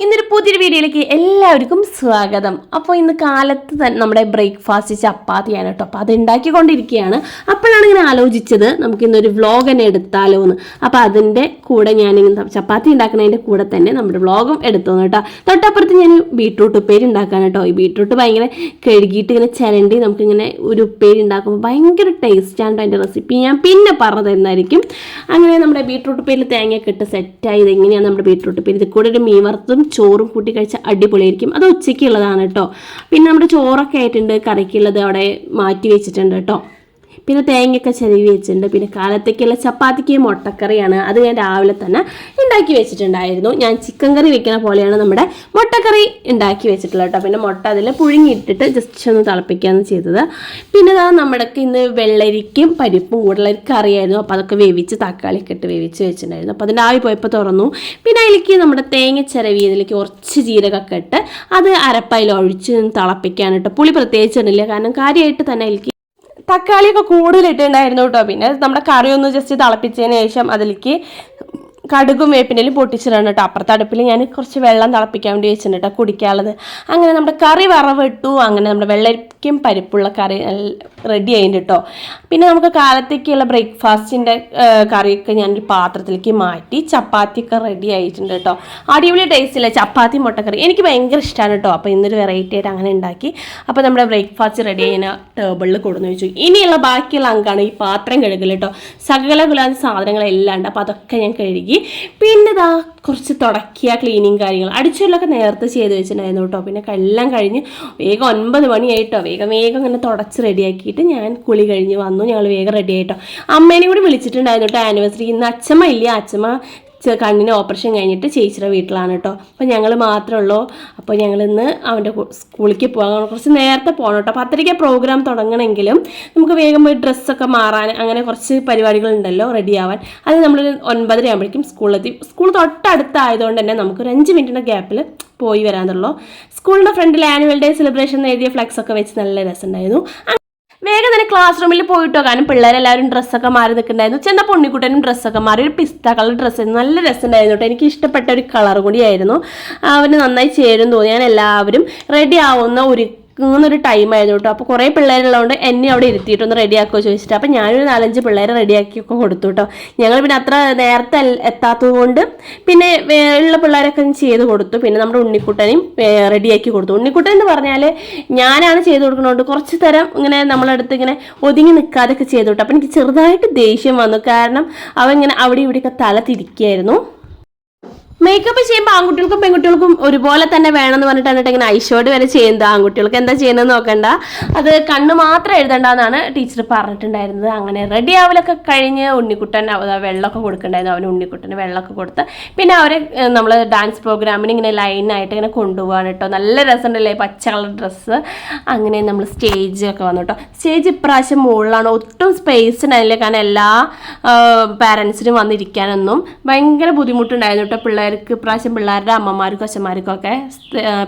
ഇന്നൊരു പുതിയൊരു വീഡിയോയിലേക്ക് എല്ലാവർക്കും സ്വാഗതം. അപ്പോൾ ഇന്ന് കാലത്ത് തന്നെ നമ്മുടെ ബ്രേക്ക്ഫാസ്റ്റ് ചപ്പാത്തിയാണ് കേട്ടോ. അപ്പോൾ അത് ഉണ്ടാക്കിക്കൊണ്ടിരിക്കുകയാണ്. അപ്പോഴാണ് ഇങ്ങനെ ആലോചിച്ചത് നമുക്ക് ഇന്നൊരു വ്ളോഗ് തന്നെ എടുത്താലോ എന്ന്. അപ്പോൾ അതിന്റെ കൂടെ ഞാൻ ചപ്പാത്തി ഉണ്ടാക്കുന്നതിന്റെ കൂടെ തന്നെ നമ്മുടെ വ്ളോഗും എടുത്തു കേട്ടോ. തൊട്ടപ്പുറത്ത് ഞാൻ ബീട്രൂട്ട് ഉപ്പേരി ഉണ്ടാക്കാൻ കേട്ടോ. ഈ ബീട്രൂട്ട് ഭയങ്കര കഴുകിയിട്ട് ഇങ്ങനെ ചിരണ്ടി നമുക്കിങ്ങനെ ഒരു ഉപ്പേരി ഉണ്ടാക്കുമ്പോൾ ഭയങ്കര ടേസ്റ്റാണ് അതിന്റെ റെസിപ്പി ഞാൻ പിന്നെ പറഞ്ഞു തരുന്നതായിരിക്കും അങ്ങനെ നമ്മുടെ ബീട്രൂട്ട് ഉപ്പേരിൽ തേങ്ങയൊക്കെ ഇട്ട് സെറ്റായി ഇതെങ്ങനെയാണ് നമ്മുടെ ബീട്രൂട്ട് ഉപ്പേരി? ഇത് കൂടെ ഒരു മീൻ വറുത്തും ചോറും കൂട്ടി കഴിച്ച അടിപൊളിയായിരിക്കും. അത് ഉച്ചയ്ക്കുള്ളതാണ് കേട്ടോ. പിന്നെ നമ്മുടെ ചോറൊക്കെ ആയിട്ടുണ്ട്. കറിക്കുള്ളത് അവിടെ മാറ്റി വെച്ചിട്ടുണ്ട് കേട്ടോ. പിന്നെ തേങ്ങയൊക്കെ ചെരുവി വെച്ചിട്ടുണ്ട്. പിന്നെ കാലത്തേക്കുള്ള ചപ്പാത്തിക്ക് മുട്ടക്കറിയാണ്. അത് ഞാൻ രാവിലെ തന്നെ ഉണ്ടാക്കി വെച്ചിട്ടുണ്ടായിരുന്നു. ഞാൻ ചിക്കൻ കറി വെക്കുന്ന പോലെയാണ് നമ്മുടെ മുട്ടക്കറി ഉണ്ടാക്കി വെച്ചിട്ടുള്ളത് കേട്ടോ. പിന്നെ മുട്ട അതിൽ പുഴുങ്ങിയിട്ടിട്ട് ജസ്റ്റ് ഒന്ന് തിളപ്പിക്കുകയാണ് ചെയ്തത്. പിന്നെ അതാ നമ്മുടെ ഇന്ന് വെള്ളരിക്കും പരിപ്പും കൂടുതലൊരു കറിയായിരുന്നു. അപ്പോൾ അതൊക്കെ വേവിച്ച് തക്കാളിയൊക്കെ ഇട്ട് വേവിച്ച് വെച്ചിട്ടുണ്ടായിരുന്നു. അപ്പോൾ അതിന്റെ ആവി പോയപ്പോൾ തുറന്നു. പിന്നെ അതിലേക്ക് നമ്മുടെ തേങ്ങ ചിരവി ഇതിലേക്ക് കുറച്ച് ജീരകമൊക്കെ ഇട്ട് അത് അരപ്പയിൽ ഒഴിച്ച് തിളപ്പിക്കാനിട്ട് പുളി പ്രത്യേകിച്ച് ഇടില്ല കാരണം കാര്യമായിട്ട് തന്നെ അതിലേക്ക് തക്കാളിയൊക്കെ കൂടുതൽ ഇട്ടുണ്ടായിരുന്നു കേട്ടോ. പിന്നെ നമ്മുടെ കറി ഒന്ന് ജസ്റ്റ് തിളപ്പിച്ചതിന് ശേഷം അതിലേക്ക് കടുകും വേപ്പിന്റെലും പൊട്ടിച്ചിടണം കേട്ടോ. അപ്പുറത്തെ അടുപ്പിൽ ഞാൻ കുറച്ച് വെള്ളം തിളപ്പിക്കാൻ വേണ്ടി വെച്ചിട്ടുണ്ട് കേട്ടോ കുടിക്കാനുള്ളത്. അങ്ങനെ നമ്മുടെ കറി വറവിട്ടു അങ്ങനെ നമ്മുടെ വെള്ളരിക്കും പരിപ്പുള്ള കറി റെഡി ആയിട്ട് കേട്ടോ പിന്നെ നമുക്ക് കാലത്തേക്കുള്ള ബ്രേക്ക്ഫാസ്റ്റിന്റെ കറിയൊക്കെ ഞാനൊരു പാത്രത്തിലേക്ക് മാറ്റി ചപ്പാത്തിയൊക്കെ റെഡി ആയിട്ടുണ്ട് കേട്ടോ അടിപൊളി ടേസ്റ്റില്ല ചപ്പാത്തി മുട്ടക്കറി. എനിക്ക് ഭയങ്കര ഇഷ്ടമാണ് കേട്ടോ അപ്പോൾ ഇന്നൊരു വെറൈറ്റി ആയിട്ട് അങ്ങനെ ഉണ്ടാക്കി. അപ്പോൾ നമ്മുടെ ബ്രേക്ക്ഫാസ്റ്റ് റെഡി ആയി ടേബിളിൽ കൊടുന്ന് വെച്ചു. ഇനിയുള്ള ബാക്കിയുള്ള അങ്കാണ് ഈ പാത്രം കഴുകൽ കേട്ടോ സകല കുലാത്ത സാധനങ്ങളെല്ലാം ഉണ്ട്. അപ്പോൾ അതൊക്കെ ഞാൻ കഴുകി. പിന്നെ ഇതാ കുറച്ച് തുടക്കിയ ക്ലീനിങ് കാര്യങ്ങൾ. അടിച്ചുള്ളൊക്കെ നേരത്തെ ചെയ്ത് വെച്ചിട്ടുണ്ടായിരുന്നു കേട്ടോ പിന്നെ എല്ലാം കഴിഞ്ഞ് വേഗം ഒൻപത് മണിയായിട്ടോ വേഗം വേഗം ഇങ്ങനെ തുടച്ച് റെഡിയാക്കിയിട്ട് ഞാൻ കുളി കഴിഞ്ഞ് വന്നു. ഞങ്ങൾ വേഗം റെഡി ആയിട്ടോ. അമ്മേനെ കൂടി വിളിച്ചിട്ടുണ്ടായിരുന്നു കേട്ടോ ആനിവേഴ്സറി ഇന്ന് അച്ഛമ്മ ഇല്ല? അച്ഛമ്മ കണ്ണിന് ഓപ്പറേഷൻ കഴിഞ്ഞിട്ട് ചേച്ചിയുടെ വീട്ടിലാണ് കേട്ടോ അപ്പോൾ ഞങ്ങൾ മാത്രമേ ഉള്ളൂ അപ്പോൾ ഞങ്ങൾ ഇന്ന് അവന്റെ സ്കൂളിലേക്ക് പോകാൻ കുറച്ച് നേരത്തെ പോകണം കേട്ടോ പത്തരയ്ക്ക് പ്രോഗ്രാം തുടങ്ങണമെങ്കിലും നമുക്ക് വേഗം പോയി ഡ്രസ്സൊക്കെ മാറാൻ അങ്ങനെ കുറച്ച് പരിപാടികളുണ്ടല്ലോ റെഡി ആവാൻ. അത് നമ്മൾ ഒൻപതര ആകുമ്പോഴേക്കും സ്കൂളിലെത്തി സ്കൂൾ തൊട്ടടുത്തായതുകൊണ്ട് തന്നെ നമുക്കൊരു അഞ്ച് മിനിറ്റിന്റെ ഗ്യാപ്പിൽ പോയി വരാന്നുള്ളൂ. സ്കൂളിന്റെ ഫ്രണ്ടിൽ ആനുവൽ ഡേ സെലിബ്രേഷൻ എഴുതിയ ഫ്ലെക്സൊക്കെ വെച്ച് നല്ല രസമുണ്ടായിരുന്നു. വേഗം തന്നെ ക്ലാസ് റൂമിൽ പോയിട്ടോ? കാരണം പിള്ളേരെല്ലാവരും ഡ്രസ്സൊക്കെ മാറി നിൽക്കുന്നുണ്ടായിരുന്നു. ചെന്ന പൊണ്ണിക്കുട്ടനും ഡ്രസ്സൊക്കെ മാറി. ഒരു പിസ്ത കളർ ഡ്രസ്സ് നല്ല രസമുണ്ടായിരുന്നു കേട്ടോ. എനിക്ക് ഇഷ്ടപ്പെട്ട ഒരു കളർ കൂടിയായിരുന്നു. അവന് നന്നായി ചേരും തോന്നി. ഞാൻ എല്ലാവരും റെഡി ആവുന്ന ഒരു ഒരു ടൈം ആയിരുന്നു കേട്ടോ അപ്പോൾ കുറേ പിള്ളേരുള്ളതുകൊണ്ട് എന്നെ അവിടെ ഇരുത്തിയിട്ടൊന്ന് റെഡിയാക്കുമോ ചോദിച്ചിട്ട്. അപ്പോൾ ഞാനൊരു നാലഞ്ച് പിള്ളേരെ റെഡിയാക്കിയൊക്കെ കൊടുത്തു കേട്ടോ ഞങ്ങൾ പിന്നെ അത്ര നേരത്തെ എത്താത്തതുകൊണ്ട് പിന്നെ വേറെയുള്ള പിള്ളേരൊക്കെ ചെയ്ത് കൊടുത്തു. പിന്നെ നമ്മുടെ ഉണ്ണിക്കുട്ടനെയും റെഡിയാക്കി കൊടുത്തു. ഉണ്ണിക്കുട്ടൻ എന്ന് പറഞ്ഞാൽ ഞാനാണ് ചെയ്ത് കൊടുക്കുന്നതുകൊണ്ട് കുറച്ച് തരം ഇങ്ങനെ നമ്മളടുത്ത് ഇങ്ങനെ ഒതുങ്ങി നിൽക്കാതൊക്കെ ചെയ്തു കേട്ടോ അപ്പോൾ എനിക്ക് ചെറുതായിട്ട് ദേഷ്യം വന്നു. കാരണം അവൻ ഇങ്ങനെ അവിടെ ഇവിടെയൊക്കെ തല തിരിക്കുകയായിരുന്നു മേക്കപ്പ് ചെയ്യുമ്പോൾ ആൺകുട്ടികൾക്കും പെൺകുട്ടികൾക്കും ഒരുപോലെ തന്നെ വേണമെന്ന് പറഞ്ഞിട്ടാണ് എന്നിട്ട് ഇങ്ങനെ ഐഷോട് വരെ ചെയ്യുന്നത്. ആൺകുട്ടികൾക്ക് എന്താ ചെയ്യുന്നത് നോക്കണ്ട. അത് കണ്ണ് മാത്രം എഴുതണ്ടെന്നാണ് ടീച്ചർ പറഞ്ഞിട്ടുണ്ടായിരുന്നത്. അങ്ങനെ റെഡി ആവലൊക്കെ കഴിഞ്ഞ് ഉണ്ണിക്കുട്ടൻ വെള്ളമൊക്കെ കൊടുക്കണ്ടായിരുന്നു. അവന് ഉണ്ണിക്കുട്ടന് വെള്ളമൊക്കെ കൊടുത്ത് പിന്നെ അവരെ നമ്മൾ ഡാൻസ് പ്രോഗ്രാമിന് ഇങ്ങനെ ലൈനായിട്ട് ഇങ്ങനെ കൊണ്ടുപോകാൻ കേട്ടോ. നല്ല രസമുണ്ടല്ലേ? പച്ച കളർ ഡ്രസ്സ് അങ്ങനെ നമ്മൾ സ്റ്റേജൊക്കെ വന്നു കേട്ടോ. സ്റ്റേജ് ഇപ്രാവശ്യം മുകളിലാണ്. ഒട്ടും സ്പേസ് ഉണ്ടായില്ല കാരണം എല്ലാ പാരൻസിനും വന്നിരിക്കാനൊന്നും ഭയങ്കര ബുദ്ധിമുട്ടുണ്ടായിരുന്നു കേട്ടോ പിള്ളേർക്ക് ഇപ്രാവശ്യം പിള്ളേരുടെ അമ്മമാർക്കും അച്ഛന്മാർക്കും ഒക്കെ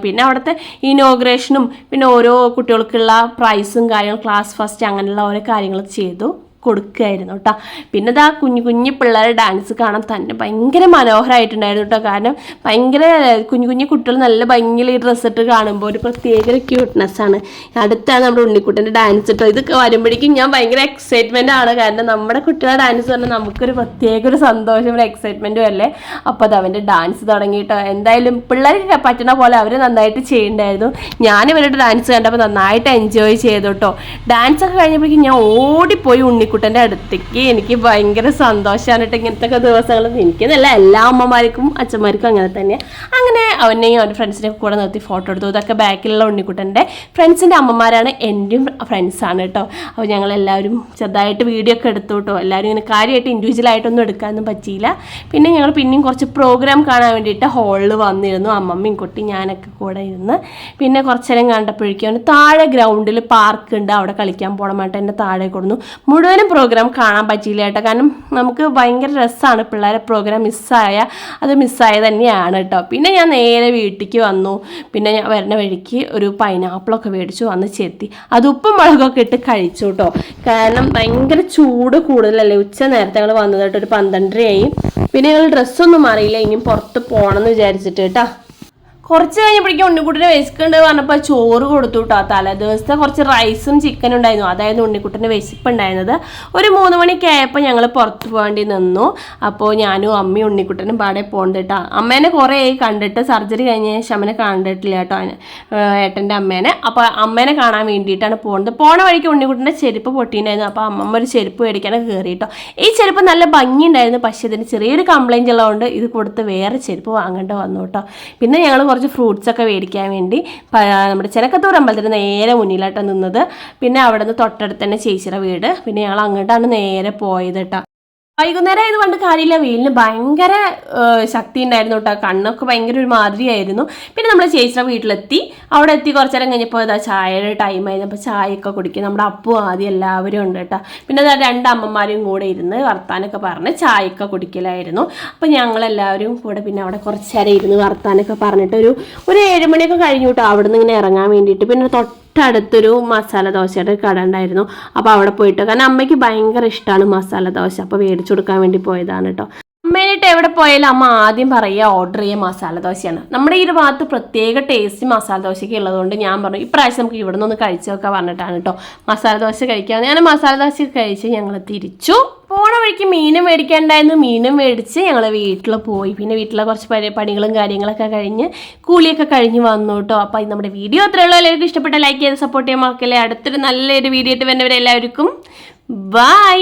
പിന്നെ അവിടുത്തെ ഇനോഗ്രേഷനും പിന്നെ ഓരോ കുട്ടികൾക്കുള്ള പ്രൈസും കാര്യങ്ങളും ക്ലാസ് ഫസ്റ്റ് അങ്ങനെയുള്ള ഓരോ കാര്യങ്ങൾ ചെയ്തു. കൊടുക്കുകയായിരുന്നു കേട്ടോ പിന്നെ ഇതാ കുഞ്ഞു കുഞ്ഞു പിള്ളേരെ ഡാൻസ് കാണാൻ തന്നെ ഭയങ്കര മനോഹരമായിട്ടുണ്ടായിരുന്നു കേട്ടോ കാരണം ഭയങ്കര കുഞ്ഞു കുഞ്ഞു കുട്ടികൾ നല്ല ഭംഗിയിൽ ഈ ഡ്രസ്സ് ഇട്ട് കാണുമ്പോൾ ഒരു പ്രത്യേക ക്യൂട്ട്നെസ് ആണ്. അടുത്താണ് നമ്മുടെ ഉണ്ണിക്കുട്ടന്റെ ഡാൻസ് കേട്ടോ ഇതൊക്കെ വരുമ്പോഴേക്കും ഞാൻ ഭയങ്കര എക്സൈറ്റ്മെന്റ് ആണ്. കാരണം നമ്മുടെ കുട്ടികളുടെ ഡാൻസ് പറഞ്ഞാൽ നമുക്കൊരു പ്രത്യേക ഒരു സന്തോഷം ഒരു എക്സൈറ്റ്മെന്റും അല്ലേ? അപ്പോൾ അത് അവന്റെ ഡാൻസ് തുടങ്ങിയിട്ടോ എന്തായാലും പിള്ളേർക്ക് പറ്റണ പോലെ അവർ നന്നായിട്ട് ചെയ്യണ്ടായിരുന്നു. ഞാൻ ഇവരുടെ ഡാൻസ് കണ്ടപ്പോൾ നന്നായിട്ട് എൻജോയ് ചെയ്തു കേട്ടോ ഡാൻസ് ഒക്കെ കഴിഞ്ഞപ്പോഴേക്കും ഞാൻ ഓടിപ്പോയി ഉണ്ണിക്കുട്ടന്റെ അടുത്തേക്ക് എനിക്ക് ഭയങ്കര സന്തോഷമാണ് കേട്ടോ ഇങ്ങനത്തെ ദിവസങ്ങൾ എനിക്കെന്നല്ല എല്ലാ അമ്മമാർക്കും അച്ഛന്മാർക്കും അങ്ങനെ തന്നെ. അങ്ങനെ അവനെയും അവന്റെ ഫ്രണ്ട്സിനെ കൂടെ നിർത്തി ഫോട്ടോ എടുത്തു. ഇതൊക്കെ ബാക്കിലുള്ള ഉണ്ണിക്കുട്ടന്റെ ഫ്രണ്ട്സിന്റെ അമ്മമാരാണ് എന്റെയും ഫ്രണ്ട്സാണ് കേട്ടോ അപ്പോൾ ഞങ്ങൾ എല്ലാവരും ചെറുതായിട്ട് വീഡിയോ ഒക്കെ എടുത്തു കേട്ടോ എല്ലാവരും ഇങ്ങനെ കാര്യമായിട്ട് ഇൻഡിവിജ്വൽ ആയിട്ടൊന്നും എടുക്കാനൊന്നും പറ്റിയില്ല. പിന്നെ ഞങ്ങൾ പിന്നെയും കുറച്ച് പ്രോഗ്രാം കാണാൻ വേണ്ടിയിട്ട് ഹാളിൽ വന്നിരുന്നു. അമ്മമ്മയും കുട്ടി ഞാനൊക്കെ കൂടെ ഇരുന്ന്. പിന്നെ കുറച്ച് നേരം കണ്ടപ്പോഴേക്കും താഴെ ഗ്രൗണ്ടിൽ പാർക്ക് ഉണ്ട്. അവിടെ കളിക്കാൻ പോകണം എന്റെ താഴെ കൊടുന്നു. മുഴുവനും പ്രോഗ്രാം കാണാൻ പറ്റിയില്ല കേട്ടോ. കാരണം നമുക്ക് ഭയങ്കര രസമാണ് പിള്ളേരെ പ്രോഗ്രാം മിസ്സായ അത് മിസ്സായ തന്നെയാണ് കേട്ടോ. പിന്നെ ഞാൻ നേരെ വീട്ടിലേക്ക് വന്നു. പിന്നെ ഞാൻ വരുന്ന വഴിക്ക് ഒരു പൈനാപ്പിളൊക്കെ മേടിച്ചു വന്ന് ചെത്തി. അത് ഉപ്പും മുളകൊക്കെ ഇട്ട് കഴിച്ചു കേട്ടോ. കാരണം ഭയങ്കര ചൂട് കൂടുതലല്ലേ. ഉച്ച നേരത്തെ ഞങ്ങൾ വന്നത് കേട്ടോ ഒരു പന്ത്രണ്ടരയായി. പിന്നെ ഞങ്ങൾ ഡ്രസ്സൊന്നും അറിയില്ല ഇനിയും പുറത്ത് പോകണം എന്ന് വിചാരിച്ചിട്ട് കേട്ടോ. കുറച്ച് കഴിഞ്ഞപ്പോഴേക്കും ഉണ്ണിക്കുട്ടിന് വിശക്കുണ്ട് പറഞ്ഞപ്പോൾ ചോറ് കൊടുത്തു കേട്ടോ തലേ ദിവസത്തെ കുറച്ച് റൈസും ചിക്കനും ഉണ്ടായിരുന്നു. അതായത് ഉണ്ണിക്കുട്ടിന് വിശപ്പ് ഉണ്ടായിരുന്നത്. ഒരു മൂന്ന് മണിക്ക് ആയപ്പോൾ ഞങ്ങൾ പുറത്ത് പോകേണ്ടി നിന്നു. അപ്പോൾ ഞാനും അമ്മയും ഉണ്ണിക്കുട്ടനും പാടെ പോകേണ്ടത് കേട്ടോ അമ്മേനെ കുറേ കണ്ടിട്ട് സർജറി കഴിഞ്ഞ ശേഷം അമ്മനെ കണ്ടിട്ടില്ല കേട്ടോ ഏട്ടന്റെ അമ്മേനെ. അപ്പോൾ അമ്മേനെ കാണാൻ വേണ്ടിയിട്ടാണ് പോകുന്നത് പോണ വഴിക്ക് ഉണ്ണിക്കുട്ടന്റെ ചെരുപ്പ് പൊട്ടിയിട്ടുണ്ടായിരുന്നു. അപ്പോൾ അമ്മമ്മ ഒരു ചെരുപ്പ് മേടിക്കാനൊക്കെ കയറി കേട്ടോ ഈ ചെരുപ്പ് നല്ല ഭംഗിയുണ്ടായിരുന്നു. പക്ഷേ ഇതിന് ചെറിയൊരു കംപ്ലൈന്റ് ഉള്ളതുകൊണ്ട് ഇത് കൊടുത്ത് വേറെ ചെരുപ്പ് വാങ്ങേണ്ട വന്നു കേട്ടോ പിന്നെ ഞങ്ങൾ കുറച്ച് ഫ്രൂട്ട്സ് ഒക്കെ മേടിക്കാൻ വേണ്ടി നമ്മുടെ ചെനക്കത്തൂർ അമ്പലത്തിന് നേരെ മുന്നിലായിട്ടാണ് നിന്നത്. പിന്നെ അവിടെ നിന്ന് തൊട്ടടുത്ത് തന്നെ ചേച്ചിയുടെ വീട്. പിന്നെ ഞങ്ങൾ അങ്ങോട്ടാണ് നേരെ പോയത് കേട്ടോ. വൈകുന്നേരം ആയത് കൊണ്ട് കാര്യമില്ല. വെയിലിന് ഭയങ്കര ശക്തി ഉണ്ടായിരുന്നു കേട്ടോ കണ്ണൊക്കെ ഭയങ്കര ഒരു മാതിരിയായിരുന്നു പിന്നെ നമ്മൾ ചേച്ചിയുടെ വീട്ടിലെത്തി. അവിടെ എത്തി കുറച്ച് നേരം കഴിഞ്ഞപ്പോൾ ഇതാ ചായയുടെ ടൈം ആയിരുന്നു. അപ്പോൾ ചായയൊക്കെ കുടിക്കും. നമ്മുടെ അപ്പു ആദ്യം എല്ലാവരും ഉണ്ട് കേട്ടോ പിന്നെ അതാ രണ്ട് അമ്മമാരും കൂടെ ഇരുന്ന് വർത്താനൊക്കെ പറഞ്ഞ് ചായയൊക്കെ കുടിക്കലായിരുന്നു. അപ്പോൾ ഞങ്ങളെല്ലാവരും കൂടെ പിന്നെ അവിടെ കുറച്ച് നേരം ഇരുന്ന് വർത്താനൊക്കെ പറഞ്ഞിട്ട് ഒരു ഒരു ഏഴുമണിയൊക്കെ കഴിഞ്ഞു കേട്ടോ അവിടെ നിന്ന് ഇങ്ങനെ ഇറങ്ങാൻ വേണ്ടിയിട്ട്. പിന്നെ തൊട്ടടുത്തൊരു മസാല ദോശയുടെ കട ഉണ്ടായിരുന്നു. അപ്പോൾ അവിടെ പോയിട്ട് കാരണം അമ്മയ്ക്ക് ഭയങ്കര ഇഷ്ടമാണ് മസാല ദോശ. അപ്പോൾ മേടിച്ചു കൊടുക്കാൻ വേണ്ടി പോയതാണ് കേട്ടോ അമ്മേനായിട്ട് എവിടെ പോയാലും അമ്മ ആദ്യം പറയുക ഓർഡർ ചെയ്യുക മസാല ദോശയാണ്. നമ്മുടെ ഈ ഒരു ഭാഗത്ത് പ്രത്യേക ടേസ്റ്റ് മസാല ദോശയ്ക്ക് ഉള്ളതുകൊണ്ട് ഞാൻ പറഞ്ഞു ഇപ്രാവശ്യം നമുക്ക് ഇവിടെ നിന്ന് കഴിച്ചു നോക്കാൻ പറഞ്ഞിട്ടാണ് കേട്ടോ മസാല ദോശ കഴിക്കാൻ ഞാൻ മസാല ദോശ കഴിച്ച് ഞങ്ങൾ തിരിച്ചു. പോണ വഴിക്ക് മീനും മേടിക്കാണ്ടായിരുന്നു. മീനും മേടിച്ച് ഞങ്ങൾ വീട്ടിൽ പോയി. പിന്നെ വീട്ടിലെ കുറച്ച് പണികളും കാര്യങ്ങളൊക്കെ കഴിഞ്ഞ് കൂലിയൊക്കെ കഴിഞ്ഞ് വന്നു കേട്ടോ അപ്പോൾ നമ്മുടെ വീഡിയോ അത്രയുള്ളൂ എല്ലാവർക്കും ഇഷ്ടപ്പെട്ട ലൈക്ക് ചെയ്ത് സപ്പോർട്ട് ചെയ്യാൻ മക്കളെ അടുത്തൊരു നല്ലൊരു വീഡിയോ ആയിട്ട് വരുന്നവരെല്ലാവർക്കും ബൈ